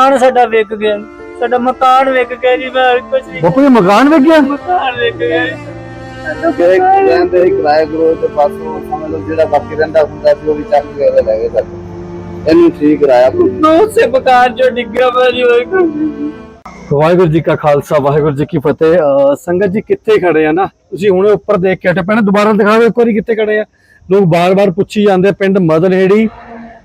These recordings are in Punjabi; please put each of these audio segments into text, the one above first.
ਮਕਾਨ ਸਾਡਾ ਵਿਕ ਗਿਆ। ਜੀ। ਸਾਡਾ ਮਕਾਨ ਵਿਕ ਗਿਆ ਜੀ ਮੈਂ ਕੁਝ ਨਹੀਂ ਬਾਪੂ ਜੀ ਮਕਾਨ ਵੇਚ ਗਿਆ? ਮਕਾਨ ਵਿਕ ਗਿਆ। ਜੀ। ਸਾਡਾ ਜਿਹੜੇ ਮਕਾਨ- ਰਹਿੰਦੇ ਸੀ ਕਿਰਾਏ ਕਰੋ ਤੇ ਬਸ ਉਹ ਸਮਝ ਲਓ ਜਿਹੜਾ ਬਾਕੀ ਰਹਿੰਦਾ ਹੁੰਦਾ ਸੀ ਉਹ ਵੀ ਚੱਕ ਕੇ ਲੈ ਗਏ ਸਾਡੇ। ਇਹਨੂੰ ਠੀਕ ਕਰਾਇਆ ਦੋ ਸੇ ਮਕਾਨ ਜੋ ਡਿੱਗਿਆ ਮੇਰੀ ਹੋਈ ਵਾਹਿਗੁਰੂ ਜੀ ਕਾ ਖਾਲਸਾ ਵਾਹਿਗੁਰੂ ਜੀ ਕੀ ਫਤਿਹ। ਅਹ ਸੰਗਤ ਜੀ ਕਿੱਥੇ ਖੜੇ ਆ ਨਾ? ਤੁਸੀਂ ਹੁਣੇ ਉੱਪਰ ਦੇਖ ਕੇ ਹਟੇ ਪੈਣਾ ਦੁਬਾਰਾ ਦਿਖਾਓ ਇੱਕ ਵਾਰੀ ਕਿੱਥੇ ਖੜੇ ਆ। ਲੋਕ ਬਾਰ-ਬਾਰ ਪੁੱਛੀ ਜਾਂਦੇ ਪਿੰਡ ਮਦਨਹੇੜੀ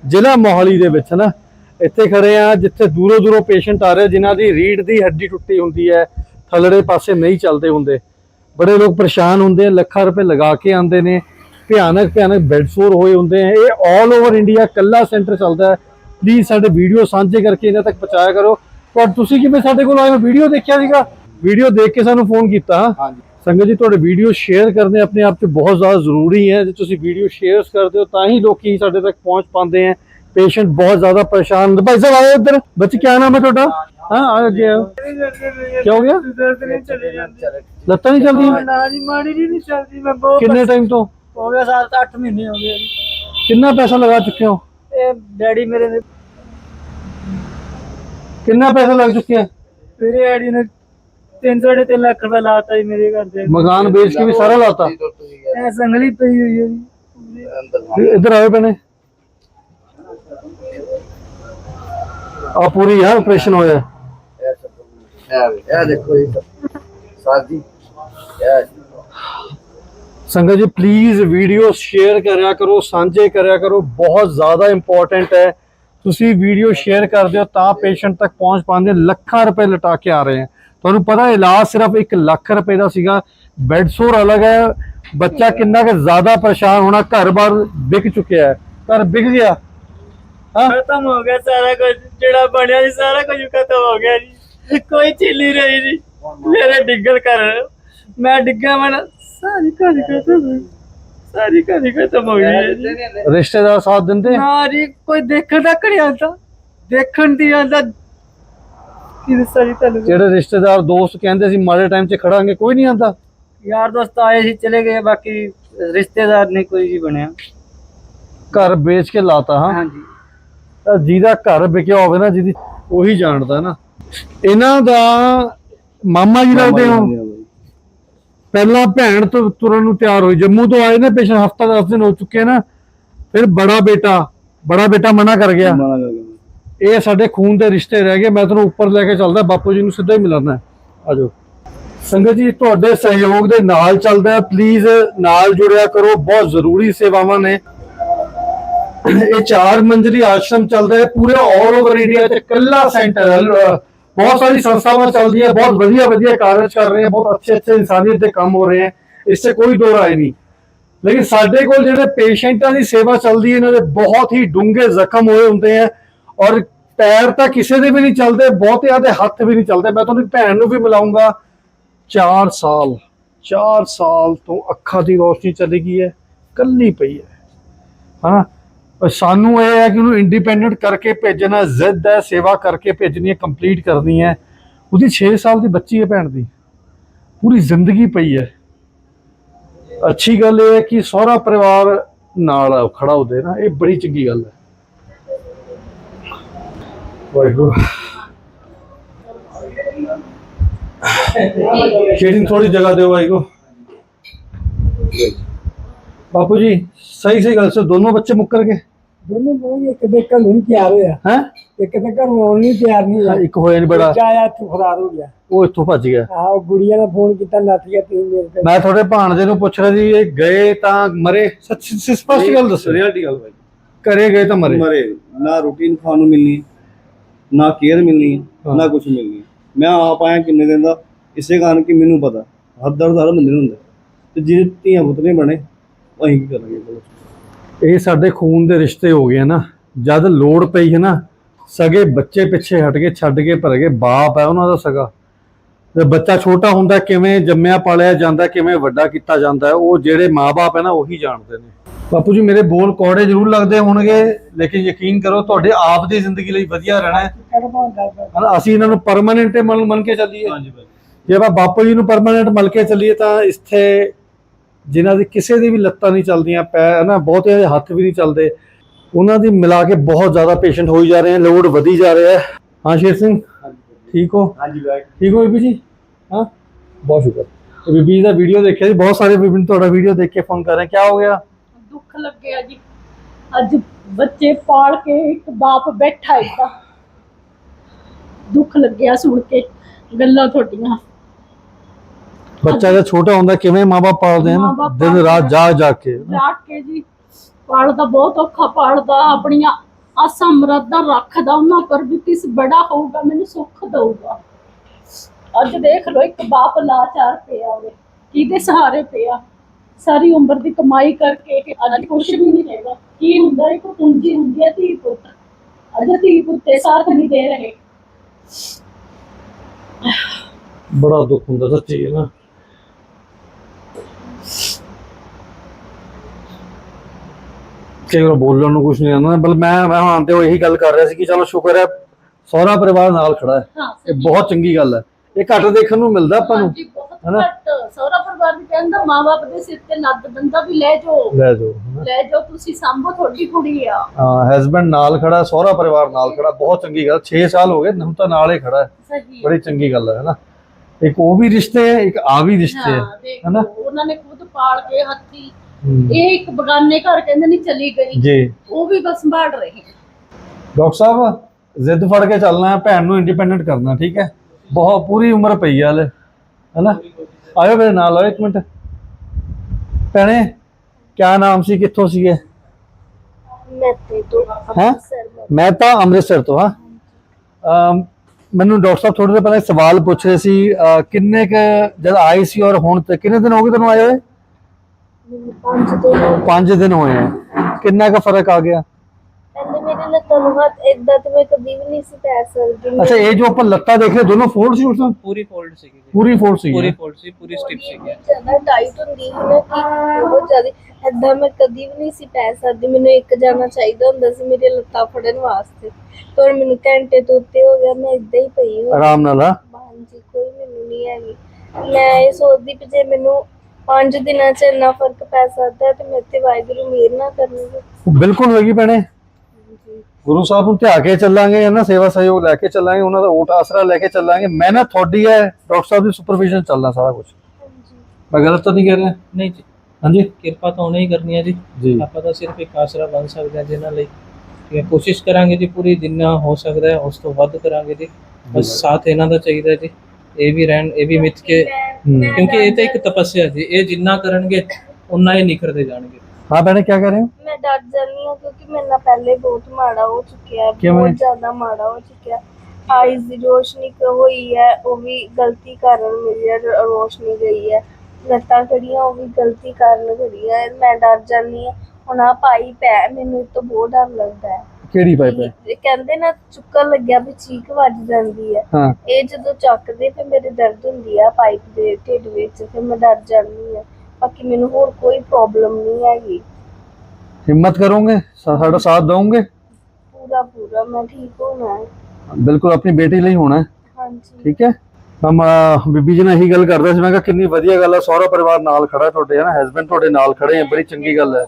ਜ਼ਿਲ੍ਹਾ ਮੋਹਾਲੀ ਦੇ ਵਿੱਚ ਨਾ। ਇੱਥੇ ਖੜੇ ਆ ਜਿੱਥੇ ਦੂਰੋਂ ਦੂਰੋਂ ਪੇਸ਼ੈਂਟ ਆ ਰਹੇ ਜਿਨ੍ਹਾਂ ਦੀ ਰੀੜ ਦੀ ਹੱਡੀ ਟੁੱਟੀ ਹੁੰਦੀ ਹੈ ਥੱਲੜੇ ਪਾਸੇ ਨਹੀਂ ਚੱਲਦੇ ਹੁੰਦੇ। ਬੜੇ ਲੋਕ ਪਰੇਸ਼ਾਨ ਹੁੰਦੇ ਆ ਲੱਖਾਂ ਰੁਪਏ ਲਗਾ ਕੇ ਆਉਂਦੇ ਨੇ ਭਿਆਨਕ ਭਿਆਨਕ ਬੈੱਡ ਸੋਰ ਹੋਏ ਹੁੰਦੇ ਆ। ਇਹ 올 ਓਵਰ ਇੰਡੀਆ ਕੱਲਾ ਸੈਂਟਰ ਚੱਲਦਾ ਹੈ। ਪਲੀਜ਼ ਸਾਡੇ ਵੀਡੀਓ ਸਾਂਝੇ ਕਰਕੇ ਇਹਨਾਂ ਤੱਕ ਪਹੁੰਚਾਇਆ ਕਰੋ। ਪਰ ਤੁਸੀਂ ਕਿਵੇਂ ਸਾਡੇ ਕੋਲ ਆਏ? ਹੋ ਵੀਡੀਓ ਦੇਖਿਆ ਸੀਗਾ। ਵੀਡੀਓ ਦੇਖ ਕੇ ਸਾਨੂੰ ਫੋਨ ਕੀਤਾ। ਹਾਂਜੀ। ਸੰਗਤ ਜੀ ਤੁਹਾਡੇ ਵੀਡੀਓ ਸ਼ੇਅਰ ਕਰਨੇ ਆਪਣੇ ਆਪ 'ਚ ਬਹੁਤ ਜ਼ਿਆਦਾ ਜ਼ਰੂਰੀ ਹੈ। ਜੇ ਤੁਸੀਂ ਵੀਡੀਓ ਸ਼ੇਅਰ ਕਰਦੇ ਹੋ ਤਾਂ ਹੀ ਲੋਕੀ ਸਾਡੇ ਤੱਕ ਪਹੁੰਚ ਪਾਉਂਦੇ ਆ। ਪੇਸ਼ੈਂਟ ਬਹੁਤ ਜ਼ਿਆਦਾ ਪਰੇਸ਼ਾਨ ਹੁੰਦੇ ਭਾਈ ਸਾਹਿਬ ਆਓ ਇੱਧਰ ਬੱਚੇ ਕੀ ਨਾਮ ਹੈ ਤੁਹਾਡਾ ਹਾਂ ਆ ਅੱਗੇ ਆਓ ਕੀ ਹੋ ਗਿਆ ਦਰਦ ਨਹੀਂ ਚਲੀ ਜਾਂਦੀ ਲੱਤਾਂ ਨਹੀਂ ਚੱਲਦੀਆਂ ਨਾ ਜੀ ਮਾੜੀ ਜੀ ਨਹੀਂ ਚੱਲਦੀ ਮੈਂ ਬਹੁਤ ਕਿੰਨੇ ਟਾਈਮ ਤੋਂ ਹੋ ਗਿਆ 7-8 ਮਹੀਨੇ ਹੋ ਗਏ ਜੀ ਕਿੰਨਾ ਪੈਸਾ ਲਗਾ ਚੁੱਕੇ ਹੋ ਇਹ ਡੈਡੀ ਮੇਰੇ ਨੇ ਕਿੰਨਾ ਪੈਸਾ ਲੱਗ ਚੁੱਕਿਆ ਮੇਰੇ ਡੈਡੀ ਨੇ 3.5 ਲੱਖ ਰੁਪਏ ਲਾਤਾ ਜੀ ਮੇਰੇ ਘਰ ਦੇ ਆ ਪੂਰੀ ਹੈ ਆਪਰੇਸ਼ਨ ਹੋਇਆ। ਇਹ ਦੇਖੋ ਇਹ ਸਾਜੀ ਸੰਗਤ ਜੀ ਪਲੀਜ਼ ਵੀਡੀਓ ਸ਼ੇਅਰ ਕਰਿਆ ਕਰੋ ਸਾਂਝੇ ਕਰਿਆ ਕਰੋ। ਬਹੁਤ ਜ਼ਿਆਦਾ ਇੰਪੋਰਟੈਂਟ ਹੈ। ਤੁਸੀਂ ਵੀਡੀਓ ਸ਼ੇਅਰ ਕਰਦੇ ਹੋ ਤਾਂ ਪੇਸ਼ੈਂਟ ਤੱਕ ਪਹੁੰਚ ਪਾਉਂਦੇ ਲੱਖਾਂ ਰੁਪਏ ਲਟਾ ਕੇ ਆ ਰਹੇ ਹੈ। ਤੁਹਾਨੂੰ ਪਤਾ ਇਲਾਜ ਸਿਰਫ 1 ਲੱਖ ਰੁਪਏ ਦਾ ਸੀਗਾ। ਬੈੱਡ ਸੋਰ ਅਲੱਗ ਹੈ। ਬੱਚਾ ਕਿੰਨਾ ਕਿ ਜ਼ਿਆਦਾ ਪਰੇਸ਼ਾਨ ਹੋਣਾ ਘਰ-ਬਾਰ ਵਿਕ ਚੁੱਕਿਆ ਹੈ। ਘਰ ਵਿਕ ਗਿਆ। ਹਾਂ। ਖਤਮ ਹੋ ਗਿਆ ਸਾਰਾ ਕੁਝ ਜਿਹੜਾ ਬਣਿਆ ਸੀ ਸਾਰਾ ਕੁਝ ਖਤਮ ਹੋ ਗਿਆ ਜੀ। ਕੋਈ ਨਹੀਂ ਰਹੀ ਜੀ। ਮੇਰੇ ਡਿੱਗਲ ਕਰ ਮੈਂ ਡਿੱਗਾ ਮੈਂ ਸਾਰੀ ਕਹਾਣੀ ਖਤਮ ਹੋ ਗਈ ਸਾਰੀ ਕਹਾਣੀ ਖਤਮ ਹੋ ਗਈ ਹੈ ਜੀ। ਰਿਸ਼ਤੇਦਾਰ ਸਾਥ ਦਿੰਦੇ? ਹੈ? ਨਾ ਜੀ ਕੋਈ ਦੇਖਣ ਤੱਕ ਨਹੀਂ ਆਉਂਦਾ। ਦੇਖਣ ਦੀ ਆਉਂਦਾ। ਕਿ ਸਾਰੀ ਤੁਹਾਨੂੰ? ਜਿਹੜੇ ਰਿਸ਼ਤੇਦਾਰ ਦੋਸਤ ਕਹਿੰਦੇ ਸੀ ਮਾੜੇ ਟਾਈਮ 'ਚ ਖੜਾਂਗੇ ਕੋਈ ਨਹੀਂ ਆਂਦਾ ਯਾਰ ਦੋਸਤ ਆਏ ਸੀ ਚਲੇ ਗਏ ਬਾਕੀ ਰਿਸ਼ਤੇਦਾਰ ਨਹੀਂ ਕੋਈ ਜੀ ਬਣਿਆ। ਘਰ ਵੇਚ ਕੇ ਲਾਤਾ ਹਾਂ। ਹਾਂਜੀ। ਜਿਹਦਾ ਘਰ ਵਿਕਿਆ ਹੋਵੇ ਨਾ ਜਿਹਦੀ ਉਹੀ ਜਾਣਦਾ ਨਾ। ਇਹਨਾਂ ਦਾ ਮਾਮਾ ਜੀ ਲੱਗਦੇ ਹੋ ਪਹਿਲਾਂ ਭੈਣ ਤੋਂ ਤੁਰਨ ਨੂੰ ਤਿਆਰ ਹੋਈ। ਜੰਮੂ ਤੋਂ ਆਏ ਨੇ ਪੇਸ਼ੈਂਟ ਹਫਤਾ 10 ਦਿਨ ਹੋ ਚੁੱਕੇ ਨਾ। ਫਿਰ ਬੜਾ ਬੇਟਾ ਬੜਾ ਬੇਟਾ ਮਨਾ ਕਰ ਗਿਆ। ਇਹ ਸਾਡੇ ਖੂਨ ਦੇ ਰਿਸ਼ਤੇ ਰਹਿ ਗਏ। ਮੈਂ ਤੁਹਾਨੂੰ ਉੱਪਰ ਲੈ ਕੇ ਚੱਲਦਾ ਬਾਪੂ ਜੀ ਨੂੰ ਸਿੱਧਾ ਹੀ ਮਿਲਣਾ ਆਜੋ। ਸੰਗਤ ਜੀ ਤੁਹਾਡੇ ਸਹਿਯੋਗ ਦੇ ਨਾਲ ਚੱਲਦਾ ਪਲੀਜ਼ ਨਾਲ ਜੁੜਿਆ ਕਰੋ। ਬਹੁਤ ਜ਼ਰੂਰੀ ਸੇਵਾਵਾਂ ਨੇ। ਇਹ ਚਾਰ ਮੰਜ਼ਲੀ ਆਸ਼ਰਮ ਚੱਲਦਾ ਹੈ, ਪੂਰੇ ਆਲ ਓਵਰ ਇੰਡੀਆ ਚ ਕੱਲਾ ਸੈਂਟਰ ਬਹੁਤ ਸਾਰੀ ਸੰਸਥਾਵਾਂ ਚੱਲਦੀਆਂ, ਬਹੁਤ ਵਧੀਆ ਵਧੀਆ ਕਾਰਜ ਕਰ ਰਹੇ ਹੈ, ਬਹੁਤ ਅੱਛੇ ਅੱਛੇ ਇਨਸਾਨੀਅਤ ਦੇ ਕੰਮ ਹੋ ਰਹੇ ਹੈ। ਇਸ 'ਤੇ ਕੋਈ ਦੋ ਰਾਏ ਨਹੀਂ। ਲੇਕਿਨ ਸਾਡੇ ਕੋਲ ਜਿਹੜੇ ਪੇਸ਼ੈਂਟਾਂ ਦੀ ਸੇਵਾ ਚੱਲਦੀ ਹੈ, ਇਹਨਾਂ ਦੇ ਬਹੁਤ ਹੀ ਡੂੰਘੇ ਜ਼ਖਮ ਹੋਏ ਹੁੰਦੇ ਆ ਔਰ ਪੈਰ ਤਾਂ ਕਿਸੇ ਦੇ ਵੀ ਨਹੀਂ ਚੱਲਦੇ ਬਹੁਤਿਆਂ ਦੇ ਹੱਥ ਵੀ ਨਹੀਂ ਚੱਲਦੇ। ਮੈਂ ਤੁਹਾਨੂੰ ਭੈਣ ਨੂੰ ਵੀ ਮਿਲਾਉਂਗਾ। 4 ਸਾਲ 4 ਸਾਲ ਤੋਂ ਅੱਖਾਂ ਦੀ ਰੋਸ਼ਨੀ ਚਲੀ ਗਈ ਹੈ ਕੱਲੀ ਪਈ ਹੈ। ਹਾਂ ਸਾਨੂੰ ਇਹ ਹੈ ਕਿ ਉਹਨੂੰ ਇੰਡੀਪੈਂਡੈਂਟ ਕਰਕੇ ਭੇਜਣਾ ਜ਼ਿੱਦ ਹੈ ਸੇਵਾ ਕਰਕੇ ਭੇਜਣੀ ਹੈ ਕੰਪਲੀਟ ਕਰਨੀ ਹੈ। ਉਹਦੀ 6 ਸਾਲ ਦੀ ਬੱਚੀ ਹੈ ਭੈਣ ਦੀ। ਪੂਰੀ ਜ਼ਿੰਦਗੀ ਪਈ ਹੈ। ਅੱਛੀ ਗੱਲ ਇਹ ਹੈ ਕਿ ਸਹੁਰਾ ਪਰਿਵਾਰ ਨਾਲ ਆ, ਖੜਾ ਹੋਦੇ ਨਾ ਇਹ ਬੜੀ ਚੰਗੀ ਗੱਲ ਹੈ। ਵਾਹਿਗੁਰੂ। ਕਿਹੜੀ ਥੋੜੀ ਜਗ੍ਹਾ ਦਿਓ ਵਾਹਿਗੁਰੂ। ਬਾਪੂ ਜੀ ਸਹੀ ਸਹੀ ਗੱਲ ਸੇ ਦੋਨੋਂ ਬੱਚੇ ਮੁੱਕਰ ਗਏ। ਦੋਨੋਂ ਬਹੁਤ ਇੱਕ ਦੇ ਘਰ ਨੂੰ ਤਿਆਰ ਹੋਇਆ। ਹੈ? ਇੱਕ ਤੇ ਘਰ ਆਉਣ ਨਹੀਂ ਤਿਆਰ ਨਹੀਂ ਹੋਇਆ। ਇੱਕ ਹੋਇਆ ਨਹੀਂ ਬੜਾ। ਬੱਚਾ ਆਇਆ ਇੱਥੋਂ ਫਰਾਰ ਹੋ ਗਿਆ। ਉਹ ਇੱਥੋਂ ਭੱਜ ਗਿਆ। ਆਹ ਗੁੜੀਆ ਦਾ ਫੋਨ ਕੀਤਾ ਨੱਥ ਗਿਆ ਤੁਸੀਂ ਮੇਰੇ ਤੇ। ਮੈਂ ਤੁਹਾਡੇ ਭਾਣਜੇ ਨੂੰ ਪੁੱਛ ਰਿਹਾ ਸੀ ਇਹ ਗਏ ਤਾਂ ਮਰੇ? ਸੱਚ ਸਪਸ਼ਟ ਗੱਲ ਦੱਸੋ। ਰਿਐਲਿਟੀ ਗੱਲ ਭਾਈ। ਘਰੇ ਗਏ ਤਾਂ ਮਰੇ। ਮਰੇ। ਨਾ ਰੂਟੀਨ ਖਾਣ ਨੂੰ ਮਿਲਣੀ ਨਾ ਕੇਅਰ ਮਿਲਣੀ ਹਾਂ। ਨਾ ਕੁਝ ਮਿਲਣੀ। ਮੈਂ ਆਪ ਆਇਆ ਕਿੰਨੇ ਦਿਨ ਦਾ ਇਸੇ ਕਾਰਨ ਕਿ ਮੈਨੂੰ ਪਤਾ ਹੱਦ ਦਰਦ ਹਰ ਬੰਦੇ ਨੂੰ ਹੁੰਦਾ। ਤੇ ਜੇ ਧੀਆਂ ਪੁੱਤ ਨਹੀਂ ਬਣੇ ਉਹ ਅਸੀਂ ਕੀ ਕਰਾਂਗੇ? ਬੋਲੋ ਇਹ ਸਾਡੇ ਖੂਨ ਦੇ ਰਿਸ਼ਤੇ ਹੋ ਗਏ ਨਾ। ਜਦ ਲੋੜ ਪਈ ਹੈ ਨਾ ਸਗੇ ਬੱਚੇ ਪਿੱਛੇ ਹਟ ਕੇ ਛੱਡ ਕੇ ਭਰ ਗਏ। ਬਾਪ ਹੈ ਉਹਨਾਂ ਦਾ ਸਗਾ। ਤੇ ਬੱਚਾ ਛੋਟਾ ਹੁੰਦਾ ਕਿਵੇਂ ਜੰਮਿਆ ਪਾਲਿਆ ਜਾਂਦਾ ਕਿਵੇਂ ਵੱਡਾ ਕੀਤਾ ਜਾਂਦਾ ਉਹ ਜਿਹੜੇ ਮਾਪੇ ਹੈ ਨਾ ਉਹੀ ਜਾਣਦੇ ਨੇ। ਬਾਪੂ ਜੀ ਮੇਰੇ ਬੋਲ ਕੌੜੇ ਜ਼ਰੂਰ ਲੱਗਦੇ ਹੋਣਗੇ ਲੇਕਿਨ ਯਕੀਨ ਕਰੋ ਤੁਹਾਡੇ ਆਪ ਦੀ ਜ਼ਿੰਦਗੀ ਲਈ ਵਧੀਆ ਰਹਿਣਾ ਹੈ। ਅਸੀਂ ਇਹਨਾਂ ਨੂੰ ਪਰਮਾਨੈਂਟ ਮੰਨ ਕੇ ਚੱਲੀਏ। ਜੇ ਆਪਾਂ ਬਾਪੂ ਜੀ ਨੂੰ ਪਰਮਾਨੈਂਟ ਮੰਨ ਕੇ ਚੱਲੀਏ ਤਾਂ ਇੱਥੇ ਜਿਨ੍ਹਾਂ ਦੀ ਕਿਸੇ ਦੀ ਵੀ ਲੱਤਾਂ ਨਹੀਂ ਚੱਲਦੀਆਂ ਪੈਰ ਨਾ ਬਹੁਤਿਆਂ ਦੇ ਹੱਥ ਵੀ ਨਹੀਂ ਚੱਲਦੇ। ਉਹਨਾਂ ਦੀ ਮਿਲਾ ਕੇ ਬਹੁਤ ਜ਼ਿਆਦਾ ਪੇਸ਼ੈਂਟ ਹੋਈ ਜਾ ਰਹੇ ਹਨ ਲੋਡ ਵਧੀ ਜਾ ਰਿਹਾ ਹੈ। ਹਾਂ ਸ਼ੇਰ ਸਿੰਘ? ਠੀਕ ਹੋ? ਹਾਂਜੀ ਬੈਠ ਠੀਕ ਹੋ ਬੀਬੀ ਜੀ? ਹਾਂ? ਬਹੁਤ ਸ਼ੁਕਰ। ਤੇ ਬੀਬੀ ਜੀ ਦਾ ਵੀਡੀਓ ਦੇਖਿਆ ਜੀ ਬਹੁਤ ਸਾਰੇ ਬੀਬੀ ਨੇ ਤੁਹਾਡਾ ਵੀਡੀਓ ਦੇਖ ਕੇ ਫੋਨ ਕਰ ਰਹੇ ਕੀ ਹੋ ਗਿਆ? ਦੁੱਖ ਲੱਗਿਆ ਜੀ। ਅੱਜ ਬੱਚੇ ਪਾਲ ਕੇ ਇੱਕ ਬਾਪ ਬੈਠਾ ਏਦਾਂ ਦੁੱਖ ਲੱਗਿਆ ਸੁਣ ਕੇ ਗੱਲਾਂ ਤੁਹਾਡੀਆਂ। ਬੱਚਾ ਜਦ ਛੋਟਾ ਹੁੰਦਾ ਕਿਵੇਂ ਮਾਪੇ ਪਾਲਦੇ ਹਨ? ਦਿਨ ਰਾਤ ਜਾਗ ਜਾਗ ਕੇ। ਰਾਤ ਕੇ ਜੀ ਪਾਲਦਾ ਬਹੁਤ ਔਖਾ ਪਾਲਦਾ ਆਪਣੀਆਂ ਆਸਾਂ ਮੁਰਾਦਾਂ ਰੱਖਦਾ ਉਹਨਾਂ ਪਰ ਵੀ ਕਿਸ ਬੜਾ ਹੋਊਗਾ ਮੈਨੂੰ ਸੁੱਖ ਦਊਗਾ। ਅੱਜ ਦੇਖ ਲਓ ਇੱਕ ਬਾਪ ਲਾਚਾਰ ਪਿਆ ਹੋਵੇ ਕਿਹਦੇ ਸਹਾਰੇ ਪਿਆ? ਸਾਰੀ ਉਮਰ ਦੀ ਕਮਾਈ ਕਰਕੇ ਕਿ ਅੱਜ ਕੁਛ ਵੀ ਨਹੀਂ ਹੈਗਾ। ਕੀ ਹੁੰਦਾ ਇੱਕ ਪੂੰਜੀ ਹੁੰਦੀ ਹੈ ਧੀ ਪੁੱਤ। ਅੱਜ ਧੀ ਪੁੱਤੇ ਸਾਥ ਨਹੀਂ ਦੇ ਰਹੇ। ਬੜਾ ਦੁੱਖ ਹੁੰਦਾ ਸੱਚੀ ਹੈ ਨਾ। ਕਈ ਵਾਰ ਬੋਲਣ ਨੂੰ ਕੁਝ ਨਹੀਂ ਆਉਂਦਾ ਬਲ ਮੈਂ ਮੈਂ ਹਾਂ ਤੇ ਉਹ ਇਹੀ ਗੱਲ ਕਰ ਰਿਹਾ ਸੀ ਕਿ ਚਲੋ ਸ਼ੁਕਰ ਹੈ ਸਹੁਰਾ ਪਰਿਵਾਰ ਨਾਲ ਖੜਾ ਹੈ। ਹਾਂ ਇਹ ਬਹੁਤ ਚੰਗੀ ਗੱਲ ਹੈ। ਇਹ ਘੱਟ ਦੇਖਣ ਨੂੰ ਮਿਲਦਾ ਆਪਾਂ ਨੂੰ ਹਾਂਜੀ ਬਹੁਤ ਹਨਾ? ਘੱਟ। ਸਹੁਰਾ ਪਰਿਵਾਰ ਵੀ ਕਹਿੰਦਾ ਮਾਂ-ਬਾਪ ਦੇ ਸਿਰ ਤੇ ਲੱਦ ਦਿੰਦਾ ਵੀ ਲੈ ਜਾਓ। ਲੈ ਜਾਓ ਹਨਾ। ਲੈ ਜਾਓ ਤੁਸੀਂ ਸੰਭੋ ਤੁਹਾਡੀ ਕੁੜੀ ਆ। ਹਾਂ ਹਸਬੰਡ ਨਾਲ ਖੜਾ ਸਹੁਰਾ ਪਰਿਵਾਰ ਨਾਲ ਖੜਾ ਬਹੁਤ ਚੰਗੀ ਗੱਲ 6 ਸਾਲ ਹੋ ਗਏ ਹੁਣ ਤਾਂ ਨਾਲ ਹੀ ਖੜਾ ਹੈ। ਸਹੀ ਬੜੀ ਚੰਗੀ ਗੱਲ ਹੈ ਨਾ? ਇੱਕ ਉਹ ਵੀ ਰਿਸ਼ਤੇ ਹੈ ਇੱਕ ਆ ਵੀ ਰਿਸ਼ਤੇ ਹੈ ਹਾਂ ਦੇਖ ਹਨਾ? ਉਹਨਾਂ ਨੇ ਖੁਦ ਪਾਲ ਕੇ ਹੱਥੀ ਇਹ ਇੱਕ ਬਗਾਨੇ ਘਰ ਕਹਿੰਦੇ ਨਹੀਂ ਚਲੀ ਗਈ। ਜੀ। ਉਹ ਵੀ ਬਸ ਸੰਭਾਲ ਰਹੇ ਡਾਕਟਰ ਸਾਹਿਬ ਜ਼ਿੱਦ ਫੜ ਕੇ ਚੱਲਣਾ ਹੈ ਭੈਣ ਨੂੰ ਇੰਡੀਪੈਂਡੈਂਟ ਕਰਨਾ ਠੀਕ ਹੈ? ਬਹੁਤ ਪੂਰੀ ਉਮਰ ਪਈ ਆ ਹਲੇ ਹੈਨਾ? ਆਇਓ ਮੇਰੇ ਨਾਲ ਆਇਓ ਇੱਕ ਮਿੰਟ। ਭੈਣੇ ਕਿਆ ਨਾਮ ਸੀ ਕਿੱਥੋਂ ਸੀਗੇ? ਮੈਂ ਤੇ ਤੋਂ ਹੈਂ? ਮੈਂ ਤਾਂ ਅੰਮ੍ਰਿਤਸਰ ਤੋਂ ਹਾਂ। ਮੈਨੂੰ ਡਾਕਟਰ ਸਾਹਿਬ ਥੋੜੇ ਦਿਨ ਪਹਿਲਾਂ ਸਵਾਲ ਪੁੱਛ ਰਹੇ ਸੀ ਕਿੰਨੇ ਕ ਜਦ ਆਏ ਸੀ ਔਰ ਹੁਣ ਤੇ ਕਿੰਨੇ ਦਿਨ ਹੋ ਗਏ ਤੁਹਾਨੂੰ ਆਏ ਹੋਏ? ਪੰਜ ਦਿਨ 5 ਦਿਨ ਹੋਏ ਹੈ ਕਿੰਨਾ ਕ ਫ਼ਰਕ ਆ ਗਿਆ? ਕਹਿੰਦੇ ਮੇਰੇ ਲੱਤਾਂ ਨੂੰ ਹੱਥ ਇਦਾਂ ਤੇ ਮੈਂ ਕਦੀ ਵੀ ਨਹੀਂ ਸੀ ਪੈ ਸਕਦੀ ਅੱਛਾ ਇਹ ਜੋ ਆਪਾਂ ਲੱਤਾਂ ਦੇਖ ਰਹੇ ਦੋਨੋਂ ਫੋਲਡ ਸੀ ਉਸ ਪੂਰੀ ਫੋਲਡ ਸੀਗੀ ਜੀ। ਪੂਰੀ ਫੋਲਡ ਸੀ ਪੂਰੀ ਫੋਲਡ ਸੀ ਪੂਰੀ ਸਟਿਪ ਸੀਗੀ। ਜ਼ਿਆਦਾ ਟਾਈਟ ਹੁੰਦੀ ਸੀ ਨਾ ਕਿ ਬਹੁਤ ਜ਼ਿਆਦਾ। ਏਦਾਂ ਮੈਂ ਕਦੀ ਵੀ ਨਹੀਂ ਸੀ ਪੈ ਸਕਦੀ ਮੈਨੂੰ ਇੱਕ ਜਾਣਾ ਚਾਹੀਦਾ ਹੁੰਦਾ ਸੀ ਮੇਰੇ ਲੱਤਾਂ ਫੜਨ ਵਾਸਤੇ। ਪਰ ਮੈਨੂੰ ਘੰਟੇ ਤੋਂ ਉੱਤੇ ਹੋ ਗਿਆ ਮੈਂ ਇਦਾਂ ਹੀ ਪਈ ਹਾਂ ਆਰਾਮ ਨਾਲ ਆ ਹਾਂਜੀ ਕੋਈ ਮੈਨੂੰ ਨਹੀਂ ਹੈਗੀ। ਮੈਂ ਇਹ ਸੋਚਦੀ ਵੀ ਜੇ ਮੈਨੂੰ ਪੰਜ ਦਿਨਾਂ ਚ ਇੰਨਾ ਫ਼ਰਕ ਪੈ ਸਕਦਾ ਹੈ ਤੇ ਮੇਰੇ ਤੇ ਵਾਹਿਗੁਰੂ ਮਿਹਰ ਨਾ ਕਰਨਗੇ। ਬਿਲਕੁਲ ਹੋਏਗੀ ਭੈਣੇ। ਗੁਰੂ ਸਾਹਿਬ ਨੂੰ ਧਿਆ ਕੇ ਚੱਲਾਂਗੇ ਨਾ ਸੇਵਾ ਸਹਿਯੋਗ ਲੈ ਕੇ ਚੱਲਾਂਗੇ ਉਹਨਾਂ ਦਾ ਓਟ ਆਸਰਾ ਲੈ ਕੇ ਚੱਲਾਂਗੇ। ਮੈਂ ਨਾ ਤੁਹਾਡੀ ਹੈ ਡਾਕਟਰ ਸਾਹਿਬ ਦੀ ਸੁਪਰਵਿਜ਼ਨ ਚੱਲਣਾ ਸਾਰਾ ਕੁਝ ਮੈਂ ਗਲਤ ਤਾਂ ਨਹੀਂ ਕਹਿ ਰਿਹਾ? ਨਹੀਂ ਜੀ। ਹਾਂਜੀ? ਕਿਰਪਾ ਤਾਂ ਉਹਨੇ ਹੀ ਕਰਨੀ ਹੈ ਜੀ। ਜੀ। ਆਪਾਂ ਤਾਂ ਸਿਰਫ ਇੱਕ ਆਸਰਾ ਬਣ ਸਕਦੇ ਹਾਂ ਜਿਨ੍ਹਾਂ ਲਈ। ਹੈ ਕੋਸ਼ਿਸ਼ ਕਰਾਂਗੇ ਜੀ ਪੂਰੀ ਜਿੰਨਾ ਹੋ ਸਕਦਾ ਹੈ ਉਸ ਤੋਂ ਵੱਧ ਕਰਾਂਗੇ ਜੀ। ਬਸ ਸਾਥ ਇਹਨਾਂ ਦਾ ਚਾਹੀਦਾ ਜੀ। ਇਹ ਵੀ ਰਹਿਣ ਇਹ ਵੀ ਮਿੱਥ ਕੇ ਕਿਉਂਕਿ ਇਹ ਤਾਂ ਇੱਕ ਤਪੱਸਿਆ ਜੀ ਇਹ ਜਿੰਨਾ ਕਰਨਗੇ ਉਨਾ ਹੀ ਨਿਖਰਦੇ ਜਾਣਗੇ। ਹਾਂ ਭੈਣੇ ਕੀ ਕਹਿ ਰਹੇ ਹੋ? ਮੈਂ ਡਰ ਜਾਂਦੀ ਹਾਂ ਕਿਉਂਕਿ ਮੇਰੇ ਨਾਲ ਪਹਿਲੇ ਬਹੁਤ ਮਾੜਾ ਹੋ ਚੁੱਕਿਆ ਹੈ ਕਿਵੇਂ? ਬਹੁਤ ਜ਼ਿਆਦਾ ਮਾੜਾ ਹੋ ਚੁੱਕਿਆ ਆਈਜ਼ ਦੀ ਰੋਸ਼ਨੀ ਕ ਹੋਈ ਹੈ ਉਹ ਵੀ ਗਲਤੀ ਕਾਰਨ ਮੇਰੀ ਰ- ਰੋਸ਼ਨੀ ਗਈ ਹੈ। ਲੱਤਾਂ ਖੜੀਆਂ ਉਹ ਵੀ ਗਲਤੀ ਕਾਰਨ ਖੜੀਆਂ। ਹੈ। ਮੈਂ ਡਰ ਜਾਂਦੀ ਹਾਂ। ਹੁਣ ਆ ਪਾਈ ਪੈ ਮੈਨੂੰ ਇਹ ਤੋਂ ਬਹੁਤ ਡਰ ਲੱਗਦਾ ਹੈ। ਕਿਹੜੀ ਪਾਈਪ ਹੈ? ਇਹ ਕਹਿੰਦੇ ਨਾ ਚੁੱਕਣ ਲੱਗਿਆ ਵੀ ਚੀਕ ਵੱਜ ਜਾਂਦੀ ਹੈ। ਹਾਂ। ਇਹ ਜਦੋਂ ਚੱਕਦੇ ਫਿਰ ਮੇਰੇ ਦਰਦ ਹੁੰਦੀ ਆ ਪਾਈਪ ਦੇ ਢਿੱਡ ਵਿੱਚ ਫਿਰ ਮੈਂ ਡਰ ਜਾਂਦੀ ਆ ਬਾਕੀ ਮੈਨੂੰ ਹੋਰ ਕੋਈ ਪ੍ਰੋਬਲਮ ਨਹੀਂ ਹੈਗੀ। ਹਿੰਮਤ ਕਰੋਗੇ? ਸਾਡਾ ਸਾਥ ਦਵੋਗੇ? ਪੂਰਾ ਪੂਰਾ ਮੈਂ ਠੀਕ ਹੋਣਾ। ਹੈ ਬਿਲਕੁਲ ਆਪਣੀ ਬੇਟੀ ਲਈ ਹੋਣਾ ਹੈ। ਹਾਂਜੀ। ਠੀਕ ਹੈ। ਅਹ, ਬੀਬੀ ਜੀ ਨਾਲ ਇਹੀ ਗੱਲ ਕਰਦਾ ਸੀ ਮੈਂ ਕਿਹਾ ਕਿੰਨੀ ਵਧੀਆ ਗੱਲ ਹੈ ਸਹੁਰਾ ਪਰਿਵਾਰ ਨਾਲ ਖੜਾ ਤੁਹਾਡੇ ਹੈ ਨਾ ਹਸਬੰਡ ਤੁਹਾਡੇ ਨਾਲ ਖੜੇ ਹੈ ਬੜੀ ਚੰਗੀ ਗੱਲ ਹੈ।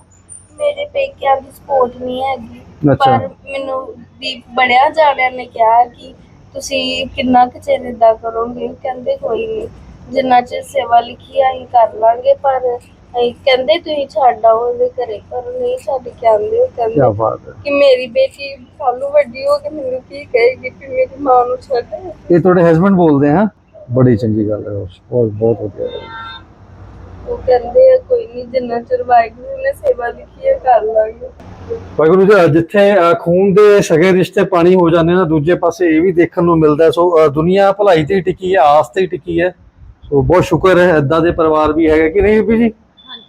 ਮੇਰੇ ਪੇਕਿਆਂ ਦੀ ਸਪੋਰਟ ਨਹੀਂ ਹੈਗੀ। ਅੱਛਾ। ਪਰ ਮੈਨੂੰ ਵੀ ਬੜਿਆ ਜਾਣਿਆਂ ਨੇ ਕਿਹਾ ਕਿ ਤੁਸੀਂ ਕਿੰਨਾ ਕੁ ਚਿਰ ਏਦਾਂ ਕਰੋਗੇ ਕਹਿੰਦੇ ਕੋਈ ਨਹੀਂ ਜਿੰਨਾ ਚਿਰ ਸੇਵਾ ਲਿਖੀ ਆ ਅਸੀਂ ਕਰ ਲਾਂਗੇ ਪਰ ਅਸੀਂ ਕਹਿੰਦੇ ਤੁਸੀਂ ਛੱਡ ਆਓ ਉਹਦੇ ਘਰੇ ਪਰ ਨਹੀਂ ਛੱਡ ਕੇ ਆਉਂਦੇ ਉਹ ਕੀ ਕਹਿੰਦੇ ਬਾਤ ਹੈ ਕਿ ਮੇਰੀ ਬੇਟੀ ਸਾਨੂੰ ਵੱਡੀ ਹੋ ਕੇ ਮੈਨੂੰ ਕੀ ਕਹੇਗੀ ਕਿ ਮੇਰੀ ਮਾਂ ਨੂੰ ਛੱਡ। ਇਹ ਤੁਹਾਡੇ ਹਸਬੰਡ ਬੋਲਦੇ ਆ ਬੜੀ ਚੰਗੀ ਗੱਲ ਹੈ ਬਹੁਤ ਬਹੁਤ ਵਧੀਆ ਗੱਲ ਹੈ। ਉਹ ਕਹਿੰਦੇ ਆ, ਕੋਈ ਨਹੀਂ ਜਿੰਨਾ ਚਿਰ ਵਾਹਿਗੁਰੂ ਨੇ ਸੇਵਾ ਲਿਖੀ ਹੈ ਕਰ ਲਾਂਗੇ। ਵਾਹਿਗੁਰੂ ਜੀ ਜਿੱਥੇ ਅ, ਖੂਨ ਦੇ ਸਗੇ ਰਿਸ਼ਤੇ ਪਾਣੀ ਹੋ ਜਾਂਦੇ ਨੇ ਦੂਜੇ ਪਾਸੇ ਇਹ ਵੀ ਦੇਖਣ ਨੂੰ ਮਿਲਦਾ ਹੈ। ਸੋ ਅ, ਦੁਨੀਆ ਭਲਾਈ ਤੇ ਹੀ ਟਿਕੀ ਹੈ ਆਸ ਤੇ ਹੀ ਟਿਕੀ ਹੈ। ਸੋ ਬਹੁਤ ਸ਼ੁਕਰ ਹੈ ਏਦਾਂ ਦੇ ਪਰਿਵਾਰ ਵੀ ਹੈਗੇ ਕਿ ਨਹੀਂ ਵੀ ਜੀ?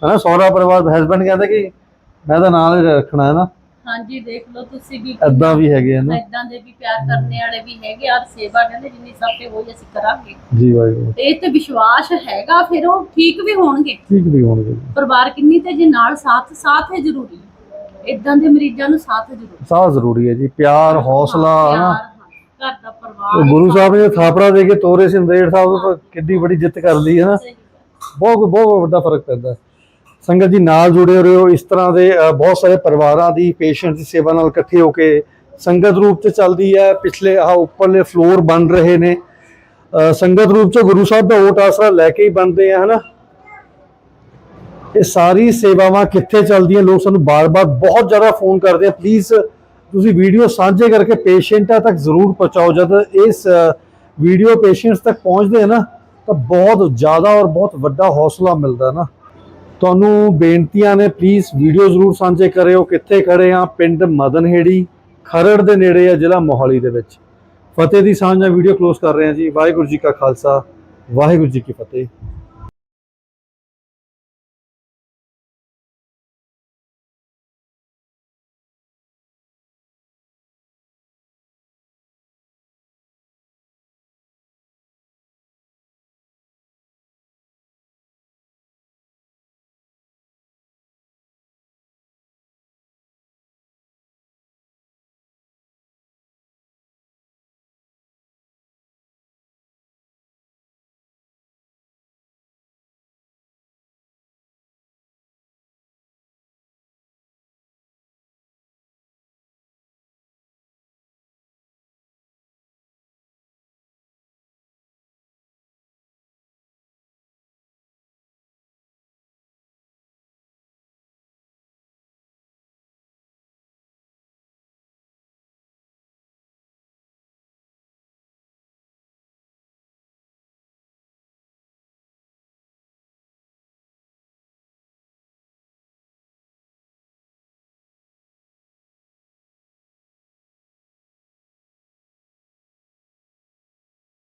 ਹਨਾ ਸਹੁਰਾ ਪਰਿਵਾਰ ਹਸਬੰਡ ਕਹਿੰਦਾ ਕਿ ਮੈਂ ਤਾਂ ਨਾਲ ਹੀ ਰੱਖਣਾ ਹੈ ਨਾ। ਹਾਂਜੀ ਦੇਖ ਲਓ ਤੁਸੀਂ ਵੀ। ਏਦਾਂ ਵੀ ਹੈਗੇ ਹਨ ਇਦਾਂ ਦੇ ਵੀ ਪਿਆਰ ਕਰਨੇ ਵਾਲੇ ਵੀ ਹੈਗੇ ਆ ਸੇਵਾ ਕਹਿੰਦੇ ਜਿੰਨੀ ਸਾਡੇ ਹੋਈ ਅਸੀਂ ਕਰਾਂਗੇ। ਜੀ ਵਾਹਿਗੁਰੂ। ਤੇ ਇਹ ਤੇ ਵਿਸ਼ਵਾਸ ਹੈਗਾ ਫਿਰ ਉਹ ਠੀਕ ਵੀ ਹੋਣਗੇ। ਠੀਕ ਵੀ ਹੋਣਗੇ। ਪਰਿਵਾਰ ਕਿੰਨੀ ਤੇ ਜੇ ਨਾਲ ਸਾਥ ਸਾਥ ਹੈ ਜ਼ਰੂਰੀ। ਇਦਾਂ ਦੇ ਮਰੀਜ਼ਾਂ ਨੂੰ ਸਾਥ ਜ਼ਰੂਰੀ। ਸਾਹ ਜ਼ਰੂਰੀ ਹੈ ਜੀ ਪਿਆਰ ਹੌਸਲਾ ਹਨਾ। ਘਰ ਦਾ ਪਰਿਵਾਰ। ਗੁਰੂ ਸਾਹਿਬ ਨੇ ਥਾਪੜਾ ਦੇ ਕੇ ਤੋਰੇ ਸਿੰਦੇੜ ਸਾਹਿਬ ਤੋਂ ਕਿੱਡੀ ਬੜੀ ਜਿੱਤ ਕਰ ਲਈ ਹੈ ਨਾ। ਬਹੁਤ ਬਹੁਤ ਵੱਡਾ ਫ਼ਰਕ ਪੈਂਦਾ। ਹੈ। ਸੰਗਤ ਜੀ ਨਾਲ ਜੁੜੇ ਹੋ ਰਹੇ। ਹੋ ਇਸ ਤਰ੍ਹਾਂ ਦੇ ਬਹੁਤ ਸਾਰੇ ਪਰਿਵਾਰਾਂ ਦੀ, ਪੇਸ਼ੈਂਟ ਦੀ ਸੇਵਾ ਨਾਲ ਇਕੱਠੇ ਹੋ ਕੇ ਸੰਗਤ ਰੂਪ ਚ ਚੱਲਦੀ ਹੈ। ਪਿਛਲੇ ਆਹ ਉੱਪਰਲੇ ਫਲੋਰ ਬਣ ਰਹੇ ਨੇ। ਸੰਗਤ ਰੂਪ ਚ ਗੁਰੂ ਸਾਹਿਬ ਦਾ ਓਟ ਆਸਰਾ ਲੈ ਕੇ ਹੀ ਬਣਦੇ ਆ, ਹਨਾ? ਇਹ ਸਾਰੀ ਸੇਵਾਵਾਂ ਕਿੱਥੇ ਚੱਲਦੀਆਂ? ਲੋਕ ਸਾਨੂੰ ਬਾਰ-ਬਾਰ ਬਹੁਤ ਜ਼ਿਆਦਾ ਫੋਨ ਕਰਦੇ ਆ। ਪਲੀਜ਼ ਤੁਸੀਂ ਵੀਡੀਓ ਸਾਂਝੇ ਕਰਕੇ ਪੇਸ਼ੈਂਟਾਂ ਤੱਕ ਜ਼ਰੂਰ ਪਹੁੰਚਾਓ। ਜਦ ਇਸ ਵੀਡੀਓ ਪੇਸ਼ੈਂਟਸ ਤੱਕ ਪਹੁੰਚਦੇ ਆ ਨਾ, ਤਾਂ ਬਹੁਤ ਜ਼ਿਆਦਾ ਔਰ ਬਹੁਤ ਵੱਡਾ ਹੌਸਲਾ ਮਿਲਦਾ ਨਾ। ਤੁਹਾਨੂੰ ਬੇਨਤੀਆਂ ਨੇ ਪਲੀਜ਼ ਵੀਡੀਓ ਜ਼ਰੂਰ ਸਾਂਝੇ ਕਰਿਓ, ਕਿੱਥੇ ਖੜੇ ਆ? ਪਿੰਡ ਮਦਨਹੇੜੀ, ਖਰੜ ਦੇ ਨੇੜੇ ਆ ਜ਼ਿਲ੍ਹਾ ਮੋਹਾਲੀ ਦੇ ਵਿੱਚ। ਫਤਿਹ ਦੀ ਸਾਂਝਾ ਵੀਡੀਓ ਕਲੋਜ਼ ਕਰ ਰਹੇ ਹਾਂ ਜੀ। ਵਾਹਿਗੁਰੂ ਜੀ ਕਾ ਖਾਲਸਾ, ਵਾਹਿਗੁਰੂ ਜੀ ਕੀ ਫਤਿਹ।